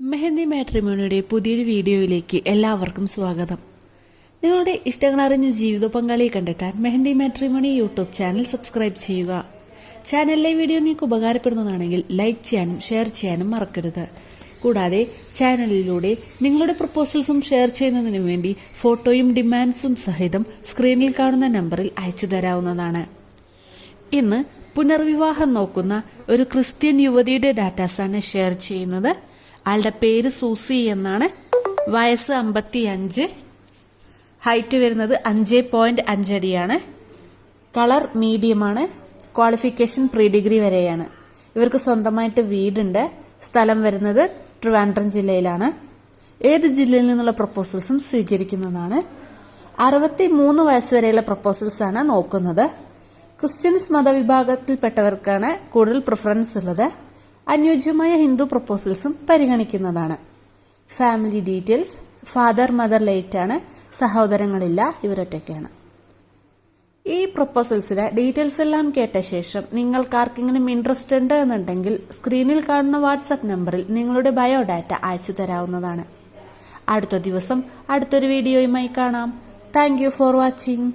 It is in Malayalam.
മെഹന്തി മാട്രിമോണിയുടെ പുതിയൊരു വീഡിയോയിലേക്ക് എല്ലാവർക്കും സ്വാഗതം. നിങ്ങളുടെ ഇഷ്ടങ്ങളറിഞ്ഞ ജീവിത പങ്കാളിയെ കണ്ടെത്താൻ Mehandi matrimony YouTube channel subscribe ചെയ്യുക. ചാനലിലെ വീഡിയോ നിങ്ങൾക്ക് ഉപകാരപ്പെടുന്നതാണെങ്കിൽ ലൈക്ക് ചെയ്യാനും ഷെയർ ചെയ്യാനും മറക്കരുത്. കൂടാതെ ചാനലിലൂടെ നിങ്ങളുടെ പ്രപ്പോസൽസും ഷെയർ ചെയ്യുന്നതിനു വേണ്ടി ഫോട്ടോയും ഡിമാൻഡ്സും സഹിതം സ്ക്രീനിൽ കാണുന്ന നമ്പറിൽ അയച്ചു തരാവുന്നതാണ്. ഇന്ന് പുനർവിവാഹം നോക്കുന്ന ഒരു ക്രിസ്ത്യൻ യുവതിയുടെ ഡാറ്റാസാണ് ഷെയർ ചെയ്യുന്നത്. ആളുടെ പേര് സൂസി എന്നാണ്. വയസ്സ് അമ്പത്തി അഞ്ച് ഹൈറ്റ് വരുന്നത് അഞ്ച് പോയിന്റ് അഞ്ചടിയാണ് കളർ മീഡിയമാണ്. ക്വാളിഫിക്കേഷൻ പ്രീ ഡിഗ്രി വരെയാണ്. ഇവർക്ക് സ്വന്തമായിട്ട് വീടുണ്ട്. സ്ഥലം വരുന്നത് ട്രിവാൻഡ്രം ജില്ലയിലാണ്. ഏത് ജില്ലയിൽ നിന്നുള്ള പ്രപ്പോസൽസും സ്വീകരിക്കുന്നതാണ്. അറുപത്തി മൂന്ന് വയസ്സ് വരെയുള്ള പ്രപ്പോസൽസ് ആണ് നോക്കുന്നത്. ക്രിസ്ത്യൻസ് മതവിഭാഗത്തിൽപ്പെട്ടവർക്കാണ് കൂടുതൽ പ്രിഫറൻസ് ഉള്ളത്. അനുയോജ്യമായ ഹിന്ദു പ്രപ്പോസൽസും പരിഗണിക്കുന്നതാണ്. ഫാമിലി ഡീറ്റെയിൽസ് ഫാദർ മദർ ലേറ്റാണ് സഹോദരങ്ങളില്ല ഇവരൊറ്റയ്ക്കാണ്. ഈ പ്രപ്പോസൽസിലെ ഡീറ്റെയിൽസ് എല്ലാം കേട്ട ശേഷം നിങ്ങൾക്ക് ആർക്കെങ്കിലും ഇൻട്രസ്റ്റ് ഉണ്ട് എന്നുണ്ടെങ്കിൽ സ്ക്രീനിൽ കാണുന്ന വാട്സപ്പ് നമ്പറിൽ നിങ്ങളുടെ ബയോഡാറ്റ അയച്ചു തരാവുന്നതാണ്. അടുത്ത ദിവസം അടുത്തൊരു വീഡിയോയുമായി കാണാം. Thank for watching